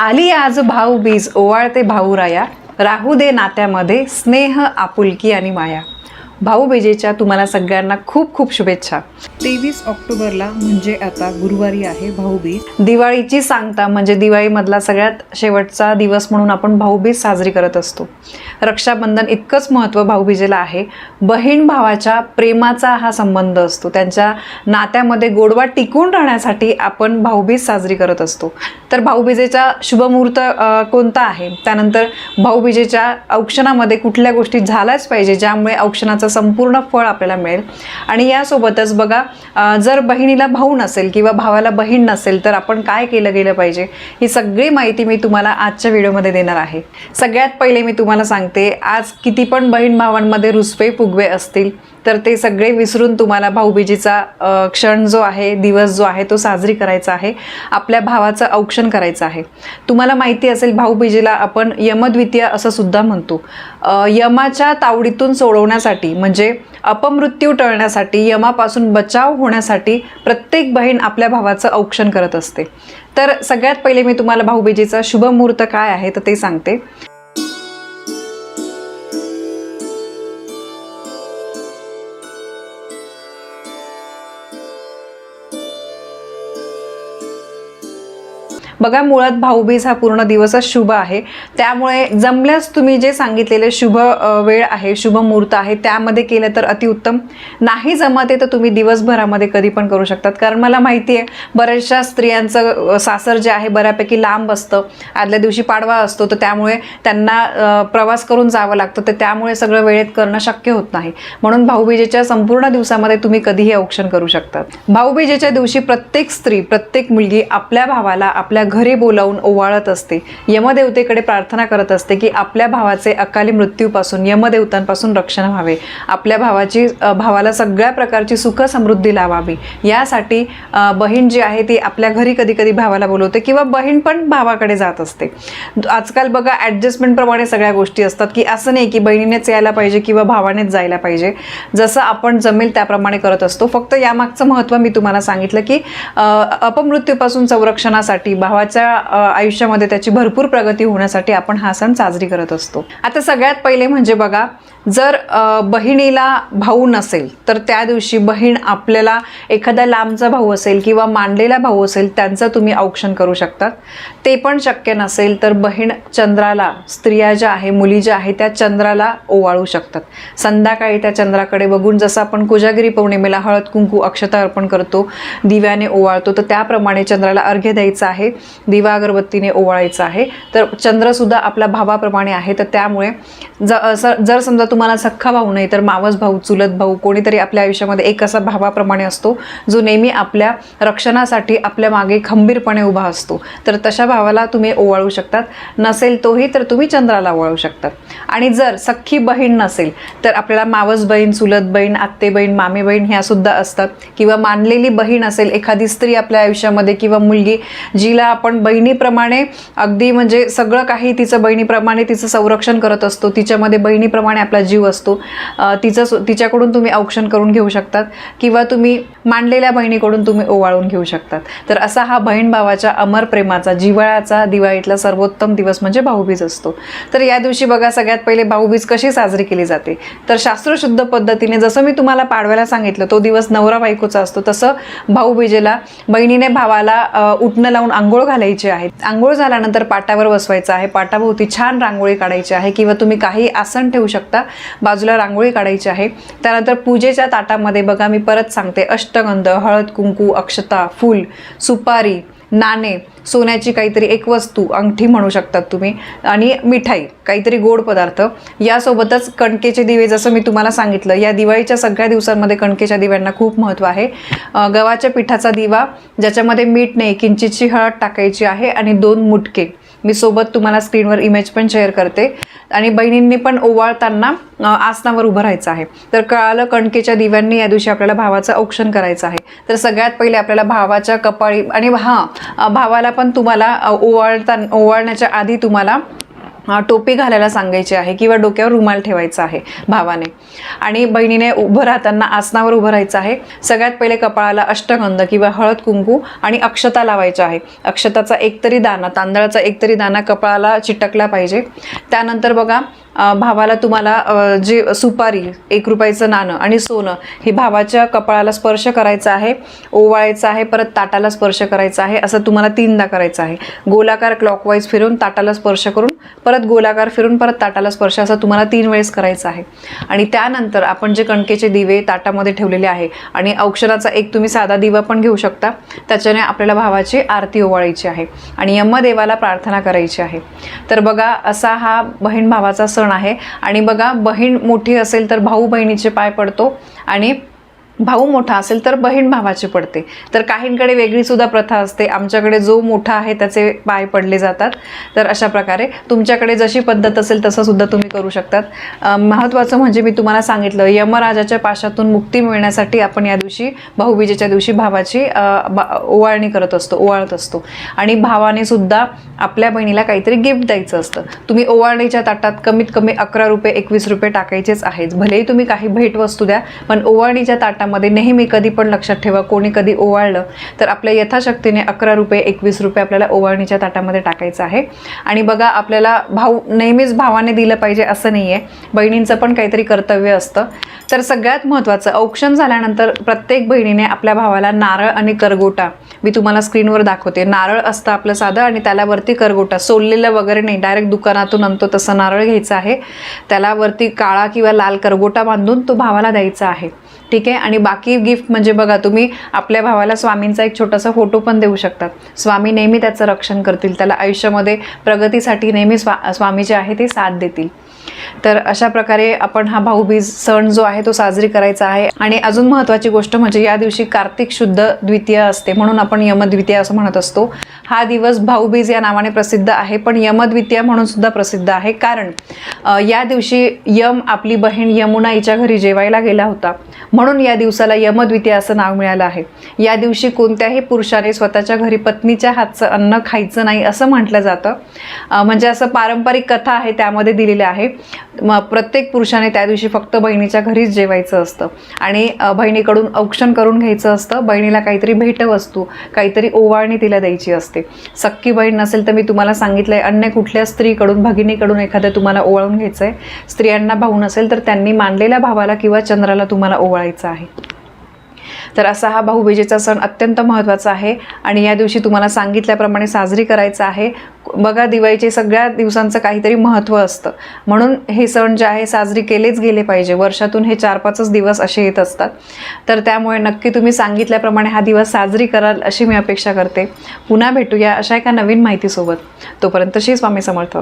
आली आज भाऊ बीज ओवाळते भाऊराया. राहू दे नात्यामध्ये स्नेह आपुलकी आणि माया. भाऊबीजेच्या तुम्हाला सगळ्यांना खूप खूप शुभेच्छा. तेवीस ऑक्टोबरला म्हणजे आता गुरुवारी आहे भाऊबीज दिवाळीची सांगता म्हणजे दिवाळीमधला सगळ्यात शेवटचा दिवस म्हणून आपण भाऊबीज साजरी करत असतो. रक्षाबंधन इतकंच महत्त्व भाऊबीजेला आहे. बहीण भावाच्या प्रेमाचा हा संबंध असतो. त्यांच्या नात्यामध्ये गोडवा टिकून राहण्यासाठी आपण भाऊबीज साजरी करत असतो. तर भाऊबीजेचा शुभमुहूर्त कोणता आहे? त्यानंतर भाऊबीजेच्या औक्षणामध्ये कुठल्या गोष्टी झाल्याच पाहिजे ज्यामुळे औक्षणाचं संपूर्ण फळ आपल्याला मिळेल. आणि यासोबतच बघा जर बहिणीला भाऊ नसेल किंवा भावाला बहीण नसेल तर आपण काय केलं गेलं पाहिजे? ही सगळी माहिती मी तुम्हाला आजच्या व्हिडिओमध्ये देणार आहे. सगळ्यात पहिले मी तुम्हाला सांगते आज किती पण बहीण भावांमध्ये रुसवे फुगवे असतील तर ते सगळे विसरून तुम्हाला भाऊबीजेचा क्षण जो आहे दिवस जो आहे तो साजरी करायचा आहे. आपल्या भावाचं औक्षण करायचं आहे. तुम्हाला माहिती असेल भाऊबीजेला आपण यमद्वितीय असं सुद्धा म्हणतो. यमाच्या तावडीतून सोडवण्यासाठी म्हणजे अपमृत्यू टळण्यासाठी यमापासून बचाव होण्यासाठी प्रत्येक बहीण आपल्या भावाचं औक्षण करत असते. तर सगळ्यात पहिले मी तुम्हाला भाऊबीजेचा शुभमुहूर्त काय आहे तर ते सांगते. बघा मुळात भाऊबीज हा पूर्ण दिवसच शुभ आहे. त्यामुळे जमल्यास तुम्ही जे सांगितलेले शुभ वेळ आहे शुभ मुहूर्त आहे त्यामध्ये केलं तर अतिउत्तम. नाही जमते तर तुम्ही दिवसभरामध्ये कधी पण करू शकतात. कारण मला माहिती आहे बऱ्याचशा स्त्रियांचं सासर जे आहे बऱ्यापैकी लांब असतं. आदल्या दिवशी पाडवा असतो तर त्यामुळे त्यांना प्रवास करून जावं लागतं. तर त्यामुळे सगळं वेळेत करणं शक्य होत नाही. म्हणून भाऊबीजेच्या संपूर्ण दिवसामध्ये तुम्ही कधीही औक्षण करू शकतात. भाऊबीजेच्या दिवशी प्रत्येक स्त्री प्रत्येक मुलगी आपल्या भावाला आपल्या घरी बोलावून ओवाळत असते. यमदेवतेकडे प्रार्थना करत असते की आपल्या भावाचे अकाली मृत्यूपासून यमदेवतांपासून रक्षण व्हावे. आपल्या भावाची भावाला सगळ्या प्रकारची सुख समृद्धी लावावी. यासाठी बहीण जी आहे ती आपल्या घरी कधी कधी भावाला बोलवते किंवा बहीण पण भावाकडे जात असते. आजकाल बघा ॲडजस्टमेंटप्रमाणे सगळ्या गोष्टी असतात की असं नाही की बहिणीनेच यायला पाहिजे किंवा भावानेच जायला पाहिजे. जसं आपण जमेल त्याप्रमाणे करत असतो. फक्त यामागचं महत्त्व मी तुम्हाला सांगितलं की अपमृत्यूपासून संरक्षणासाठी भावाच्या आयुष्यामध्ये त्याची भरपूर प्रगती होण्यासाठी आपण हा सण साजरी करत असतो. आता सगळ्यात पहिले म्हणजे बघा जर बहिणीला भाऊ नसेल तर त्या दिवशी बहीण आपल्याला एखादा लांबचा भाऊ असेल किंवा मांडलेला भाऊ असेल त्यांचं तुम्ही औक्षण करू शकतात. ते पण शक्य नसेल तर बहीण चंद्राला स्त्रिया ज्या आहे मुली ज्या आहे त्या चंद्राला ओवाळू शकतात. संध्याकाळी त्या चंद्राकडे बघून जसं आपण कोजागिरी पौर्णिमेला हळद कुंकू अक्षता अर्पण करतो दिव्याने ओवाळतो तर त्याप्रमाणे चंद्राला अर्घ्य द्यायचं आहे दिवा अगरबत्तीने ओवाळायचं आहे. तर चंद्रसुद्धा आपल्या भावाप्रमाणे आहे तर त्यामुळे ज असं जर समजा तुम्हाला सख्खा भाऊ नाही तर मावस भाऊ चुलत भाऊ कोणीतरी आपल्या आयुष्यामध्ये एक असा भावाप्रमाणे असतो जो नेहमी आपल्या रक्षणासाठी आपल्या मागे खंबीरपणे उभा असतो. तर तशा भावाला तुम्ही ओवाळू शकतात. नसेल तोही तर तुम्ही चंद्राला ओवाळू शकतात. आणि जर सख्खी बहीण नसेल तर आपल्याला मावस बहीण चुलत बहीण आत्ते बहीण मामे बहीण ह्या सुद्धा असतात. किंवा मानलेली बहीण असेल एखादी स्त्री आपल्या आयुष्यामध्ये किंवा मुलगी जिला आपण बहिणीप्रमाणे अगदी म्हणजे सगळं काही तिचं बहिणीप्रमाणे तिचं संरक्षण करत असतो. तिच्यामध्ये बहिणीप्रमाणे आपल्या आपला जीव असतो तिचं सु- तिच्याकडून तुम्ही औक्षण करून घेऊ शकतात किंवा तुम्ही मांडलेल्या बहिणीकडून तुम्ही ओवाळून घेऊ शकतात. तर असा हा बहीण भावाच्या अमर प्रेमाचा जिवाळ्याचा दिवाळीतला सर्वोत्तम दिवस म्हणजे भाऊबीज असतो. तर या दिवशी बघा सगळ्यात पहिले भाऊबीज कशी साजरी केली जाते. तर शास्त्रशुद्ध पद्धतीने जसं मी तुम्हाला पाडव्याला सांगितलं तो दिवस नवरा बायकोचा असतो तसं भाऊबीजेला बहिणीने भावाला उठणं लावून आंघोळ घालायची आहे. आंघोळ झाल्यानंतर पाटावर बसवायचं आहे. पाटाभोवती छान रांगोळी काढायची आहे किंवा तुम्ही काही आसन ठेवू शकता. बाजूला रांगोळी काढायची आहे. त्यानंतर पूजेच्या ताटामध्ये बघा मी परत सांगते. अष्टगंध हळद कुंकू अक्षता फूल सुपारी नाणे सोन्याची काहीतरी एक वस्तू अंगठी म्हणू शकतात तुम्ही आणि मिठाई काहीतरी गोड पदार्थ. यासोबतच कणकेचे दिवे जसं मी तुम्हाला सांगितलं या दिवाळीच्या सगळ्या दिवसांमध्ये कणकेच्या दिव्यांना खूप महत्त्व आहे. गव्हाच्या पिठाचा दिवा ज्याच्यामध्ये मीठ नाही किंचितची हळद टाकायची आहे आणि दोन मुटके. मी सोबत तुम्हाला स्क्रीनवर इमेज पण शेअर करते. आणि बहिणींनी पण ओवाळताना आसनावर उभं राहायचं आहे. तर कळालं कणकेच्या दिव्यांनी या दिवशी आपल्याला भावाचं औक्षण करायचं आहे. तर सगळ्यात पहिले आपल्याला भावाच्या कपाळी आणि हां भावाला पण तुम्हाला ओवाळता ओवाळण्याच्या आधी तुम्हाला टोपी घालायला सांगायची आहे किंवा डोक्यावर रुमाल ठेवायचा आहे भावाने. आणि बहिणीने उभं राहताना आसनावर उभं राहायचं आहे. सगळ्यात पहिले कपाळाला अष्टगंध किंवा हळद कुंकू आणि अक्षता लावायच्या आहे. अक्षताचा एकतरी दाना तांदळाचा एकतरी दाना कपाळाला चिटकला पाहिजे. त्यानंतर बघा भावाला तुम्हाला जे सुपारी एक रुपयाचं नाणं आणि सोनं हे भावाच्या कपाळाला स्पर्श करायचं आहे ओवाळायचं आहे परत ताटाला स्पर्श करायचा आहे असं तुम्हाला तीनदा करायचं आहे. गोलाकार क्लॉकवाईज फिरून ताटाला स्पर्श करून परत गोलाकार फिरून परत ताटाला स्पर्श असं तुम्हाला तीन वेळेस करायचं आहे. आणि त्यानंतर आपण जे कणकेचे दिवे ताटामध्ये ठेवलेले आहे आणि औक्षराचा एक तुम्ही साधा दिवा पण घेऊ शकता त्याच्याने आपल्याला भावाची आरती ओवाळायची आहे. आणि यमदेवाला प्रार्थना करायची आहे. तर बघा असा हा बहीण भावाचा सण आहे. आणि बघा बहीण मोठी असेल तर भाऊ बहिणीचे पाय पडतो. आणि भाऊ मोठा असेल तर बहीण भावाची पडते. तर काहींकडे वेगळीसुद्धा प्रथा असते. आमच्याकडे जो मोठा आहे त्याचे पाय पडले जातात. तर अशा प्रकारे तुमच्याकडे जशी पद्धत असेल तसंसुद्धा तुम्ही करू शकतात. महत्त्वाचं म्हणजे मी तुम्हाला सांगितलं यमराजाच्या पाशातून मुक्ती मिळण्यासाठी आपण या दिवशी भाऊबीजेच्या दिवशी भावाची बा- ओवाळणी करत असतो ओवाळत असतो. आणि भावाने सुद्धा आपल्या बहिणीला काहीतरी गिफ्ट द्यायचं असतं. तुम्ही ओवाळणीच्या ताटात कमीत कमी अकरा रुपये एकवीस रुपये टाकायचेच आहेत. भलेही तुम्ही काही भेटवस्तू द्या पण ओवाळणीच्या ताटामध्ये नेहमी कधी पण लक्षात ठेवा कोणी कधी ओवाळलं तर आपल्या यथाशक्तीने अकरा रुपये एकवीस रुपये आपल्याला ओवाळणीच्या ताटामध्ये टाकायचं आहे. आणि बघा आपल्याला भाऊ नेहमीच भावाने दिलं पाहिजे असं नाही आहे बहिणींचं पण काहीतरी कर्तव्य असतं. तर सगळ्यात महत्त्वाचं औक्षण झाल्यानंतर प्रत्येक बहिणीने आपल्या भावाला नारळ आणि करगोटा मी तुम्हाला स्क्रीनवर दाखवते. नारळ असतं आपलं साधं आणि त्याला वरती करगोटा सोललेलं वगैरे नाही. डायरेक्ट दुकानातून आणतो तसं नारळ घ्यायचं आहे. त्याला वरती काळा किंवा लाल करगोटा बांधून तो भावाला द्यायचा आहे. ठीक आहे? आणि बाकी गिफ्ट म्हणजे बघा तुम्ही आपल्या भावाला स्वामींचा एक छोटासा फोटो पण देऊ शकतात. स्वामी नेहमी त्याचं रक्षण करतील. त्याला आयुष्यामध्ये प्रगतीसाठी नेहमी स्वा स्वामी जे आहे ते साथ देतील. तर अशा प्रकारे आपण हा भाऊबीज सण जो आहे तो साजरी करायचा आहे. आणि अजून महत्त्वाची गोष्ट म्हणजे या दिवशी कार्तिक शुद्ध द्वितीय असते. म्हणून आपण यमद्वितीय असं म्हणत असतो. हा दिवस भाऊबीज या नावाने प्रसिद्ध आहे. पण यमद्वितीय म्हणून सुद्धा प्रसिद्ध आहे. कारण या दिवशी यम आपली बहीण यमुना हिच्या घरी जेवायला गेला होता. म्हणून या दिवसाला यमद्वितीय असं नाव मिळालं आहे. या दिवशी कोणत्याही पुरुषाने स्वतःच्या घरी पत्नीच्या हातचं अन्न खायचं नाही असं म्हटलं जातं. म्हणजे असं पारंपरिक कथा आहे त्यामध्ये दिलेलं आहे. मग प्रत्येक पुरुषाने त्या दिवशी फक्त बहिणीच्या घरीच जेवायचं असतं. आणि बहिणीकडून औक्षण करून घ्यायचं असतं. बहिणीला काहीतरी भेटवस्तू काहीतरी ओवाळणी तिला द्यायची असते. सक्की बहीण नसेल तर मी तुम्हाला सांगितलं आहे अन्य कुठल्या स्त्रीकडून भगिनीकडून एखाद्या तुम्हाला ओवाळून घ्यायचं आहे स्त्रियांना भाऊ नसेल तर त्यांनी मानलेल्या भावाला किंवा चंद्राला तुम्हाला ओवाळायचं आहे. तर असा हा भाऊबीजेचा सण अत्यंत महत्त्वाचा आहे. आणि या दिवशी तुम्हाला सांगितल्याप्रमाणे साजरी करायचा आहे. बघा दिवाळीचे सगळ्या दिवसांचं काहीतरी महत्त्व असतं. म्हणून हे सण जे आहे साजरी केलेच गेले पाहिजे. वर्षातून हे चार पाचच दिवस असे येत असतात. तर त्यामुळे नक्की तुम्ही सांगितल्याप्रमाणे हा दिवस साजरी कराल अशी मी अपेक्षा करते. पुन्हा भेटूया अशा एका नवीन माहितीसोबत. तोपर्यंत श्री स्वामी समर्थ.